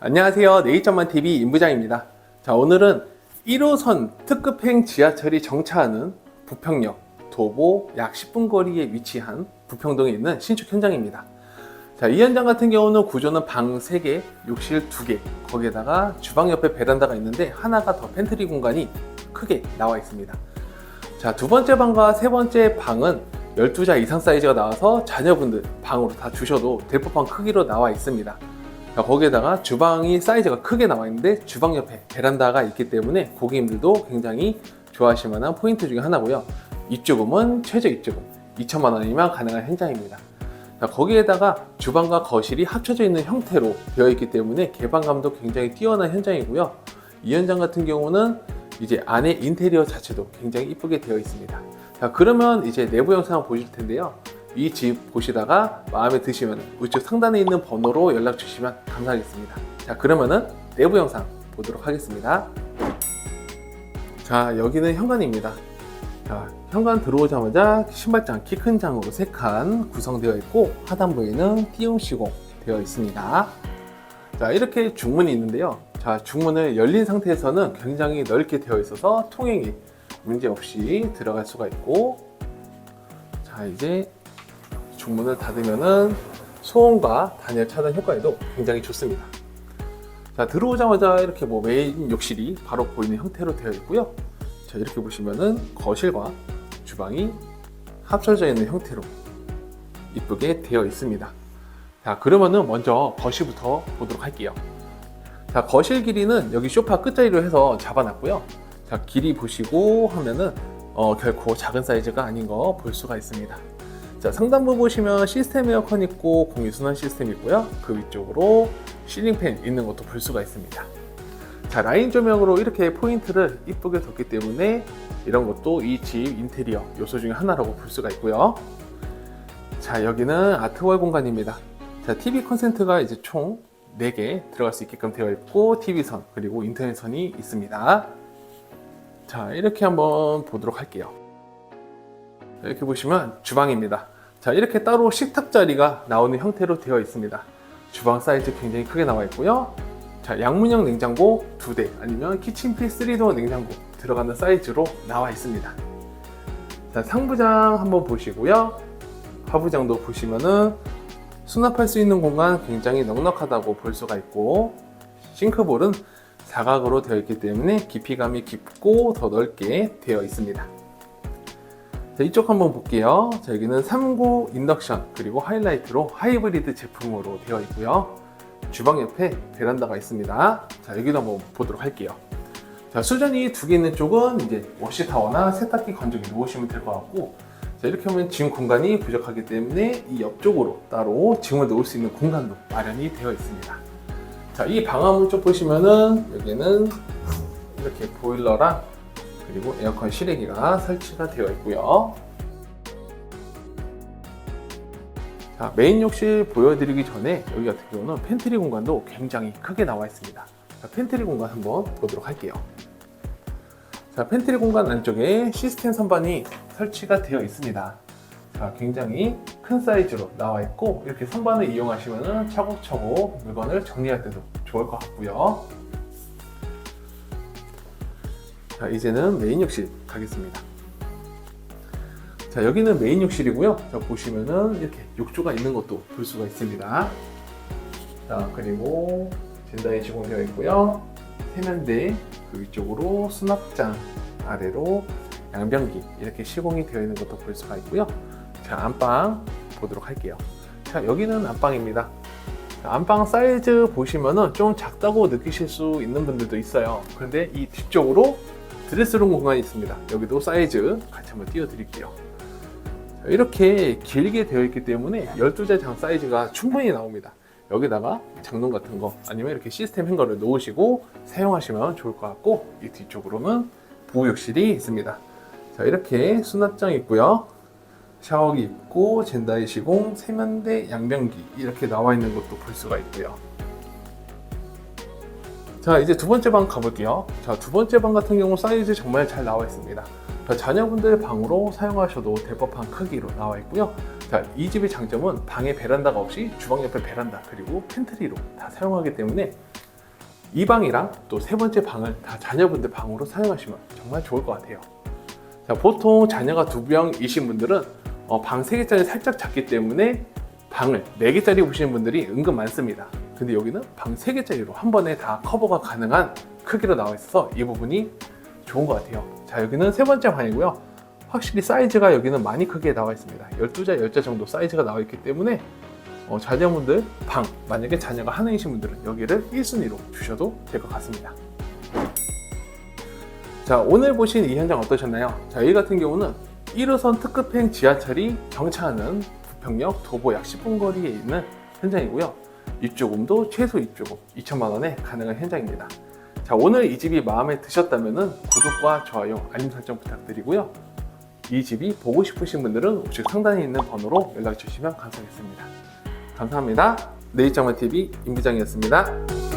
안녕하세요. 네이처만 TV 임부장입니다. 자, 오늘은 1호선 특급행 지하철이 정차하는 부평역 도보 약 10분 거리에 위치한 부평동에 있는 신축 현장입니다. 자, 이 현장 같은 경우는 구조는 방 3개, 욕실 2개, 거기에다가 주방 옆에 베란다가 있는데 하나가 더 팬트리 공간이 크게 나와 있습니다. 자, 두 번째 방과 세 번째 방은 12자 이상 사이즈가 나와서 자녀분들 방으로 다 주셔도 될 법한 크기로 나와 있습니다. 자, 거기에다가 주방이 사이즈가 크게 나와 있는데 주방 옆에 베란다가 있기 때문에 고객님들도 굉장히 좋아하실 만한 포인트 중에 하나고요. 입주금은 최저 입주금 2천만 원이면 가능한 현장입니다. 자, 거기에다가 주방과 거실이 합쳐져 있는 형태로 되어 있기 때문에 개방감도 굉장히 뛰어난 현장이고요. 이 현장 같은 경우는 이제 안에 인테리어 자체도 굉장히 이쁘게 되어 있습니다. 자, 그러면 이제 내부 영상 보실 텐데요. 이 집 보시다가 마음에 드시면 우측 상단에 있는 번호로 연락 주시면 감사하겠습니다. 자, 그러면은 내부 영상 보도록 하겠습니다. 자, 여기는 현관입니다. 자, 현관 들어오자마자 신발장 키 큰 장으로 3칸 구성되어 있고 하단부에는 띄움 시공 되어 있습니다. 자, 이렇게 중문이 있는데요. 자, 중문을 열린 상태에서는 굉장히 넓게 되어 있어서 통행이 문제없이 들어갈 수가 있고 자, 이제 중문을 닫으면은 소음과 단열 차단 효과에도 굉장히 좋습니다. 자, 들어오자마자 이렇게 뭐 메인 욕실이 바로 보이는 형태로 되어 있고요. 자, 이렇게 보시면은 거실과 주방이 합쳐져 있는 형태로 이쁘게 되어 있습니다. 자, 그러면은 먼저 거실부터 보도록 할게요. 자, 거실 길이는 여기 소파 끝자리로 해서 잡아놨고요. 자, 길이 보시고 하면은 어, 결코 작은 사이즈가 아닌 거 볼 수가 있습니다. 자, 상단부 보시면 시스템 에어컨 있고 공유순환 시스템 있고요. 그 위쪽으로 실링팬 있는 것도 볼 수가 있습니다. 자, 라인 조명으로 이렇게 포인트를 이쁘게 뒀기 때문에 이런 것도 이 집 인테리어 요소 중에 하나라고 볼 수가 있고요. 자, 여기는 아트월 공간입니다. 자, TV 컨센트가 이제 총 4개 들어갈 수 있게끔 되어 있고 TV선 그리고 인터넷선이 있습니다. 자, 이렇게 한번 보도록 할게요. 이렇게 보시면 주방입니다. 자, 이렇게 따로 식탁 자리가 나오는 형태로 되어 있습니다. 주방 사이즈 굉장히 크게 나와 있고요. 자, 양문형 냉장고 2대 아니면 키친피 3도어 냉장고 들어가는 사이즈로 나와 있습니다. 자, 상부장 한번 보시고요. 하부장도 보시면은 수납할 수 있는 공간 굉장히 넉넉하다고 볼 수가 있고 싱크볼은 사각으로 되어 있기 때문에 깊이감이 깊고 더 넓게 되어 있습니다. 자, 이쪽 한번 볼게요. 자, 여기는 3구 인덕션 그리고 하이라이트로 하이브리드 제품으로 되어 있고요. 주방 옆에 베란다가 있습니다. 자, 여기도 한번 보도록 할게요. 자, 수전이 두 개 있는 쪽은 이제 워시타워나 세탁기 건조기 놓으시면 될 것 같고 자, 이렇게 하면 짐 공간이 부족하기 때문에 이 옆쪽으로 따로 짐을 놓을 수 있는 공간도 마련이 되어 있습니다. 자, 이 방화문 쪽 보시면은 여기는 이렇게 보일러랑 그리고 에어컨 실외기가 설치가 되어 있고요. 자, 메인 욕실 보여드리기 전에 여기 같은 경우는 팬트리 공간도 굉장히 크게 나와 있습니다. 자, 팬트리 공간 한번 보도록 할게요. 자, 팬트리 공간 안쪽에 시스템 선반이 설치가 되어 있습니다. 자, 굉장히 큰 사이즈로 나와 있고 이렇게 선반을 이용하시면 차곡차곡 물건을 정리할 때도 좋을 것 같고요. 자, 이제는 메인 욕실 가겠습니다. 자, 여기는 메인 욕실이고요. 자, 보시면은 이렇게 욕조가 있는 것도 볼 수가 있습니다. 자, 그리고 젠다이 시공되어 있고요. 세면대 그 위쪽으로 수납장 아래로 양변기 이렇게 시공이 되어 있는 것도 볼 수가 있고요. 자, 안방 보도록 할게요. 자, 여기는 안방입니다. 자, 안방 사이즈 보시면은 좀 작다고 느끼실 수 있는 분들도 있어요. 그런데 이 뒤쪽으로 드레스룸 공간이 있습니다. 여기도 사이즈 같이 한번 띄워드릴게요. 자, 이렇게 길게 되어 있기 때문에 12자 장 사이즈가 충분히 나옵니다. 여기다가 장롱 같은 거 아니면 이렇게 시스템 행거를 놓으시고 사용하시면 좋을 것 같고 이 뒤쪽으로는 부욕실이 있습니다. 자 이렇게 수납장 있고요. 샤워기 있고 젠다이 시공, 세면대, 양변기 이렇게 나와 있는 것도 볼 수가 있고요. 자 자, 이제 두 번째 방 가볼게요. 자, 두 번째 방 같은 경우 사이즈 정말 잘 나와 있습니다. 자, 자녀분들 방으로 사용하셔도 될 법한 크기로 나와 있고요. 자, 이 집의 장점은 방에 베란다가 없이 주방 옆에 베란다 그리고 팬트리로 다 사용하기 때문에 이 방이랑 또 세 번째 방을 다 자녀분들 방으로 사용하시면 정말 좋을 것 같아요. 자, 보통 자녀가 두 명이신 분들은 어, 방 3개짜리 살짝 작기 때문에 방을 4개짜리 보시는 분들이 은근 많습니다. 근데 여기는 방 3개짜리로 한 번에 다 커버가 가능한 크기로 나와 있어서 이 부분이 좋은 것 같아요. 자, 여기는 세 번째 방이고요. 확실히 사이즈가 여기는 많이 크게 나와 있습니다. 12자, 10자 정도 사이즈가 나와 있기 때문에 어, 자녀분들 방, 만약에 자녀가 하나이신 분들은 여기를 1순위로 주셔도 될 것 같습니다. 자, 오늘 보신 이 현장 어떠셨나요? 자, 여기 같은 경우는 1호선 특급행 지하철이 정차하는 부평역 도보 약 10분 거리에 있는 현장이고요. 입조금도 최소 입조금 2천만 원에 가능한 현장입니다. 자, 오늘 이 집이 마음에 드셨다면 구독과 좋아요, 알림 설정 부탁드리고요. 이 집이 보고 싶으신 분들은 우측 상단에 있는 번호로 연락 주시면 감사하겠습니다. 감사합니다. 내일장만TV 임부장이었습니다.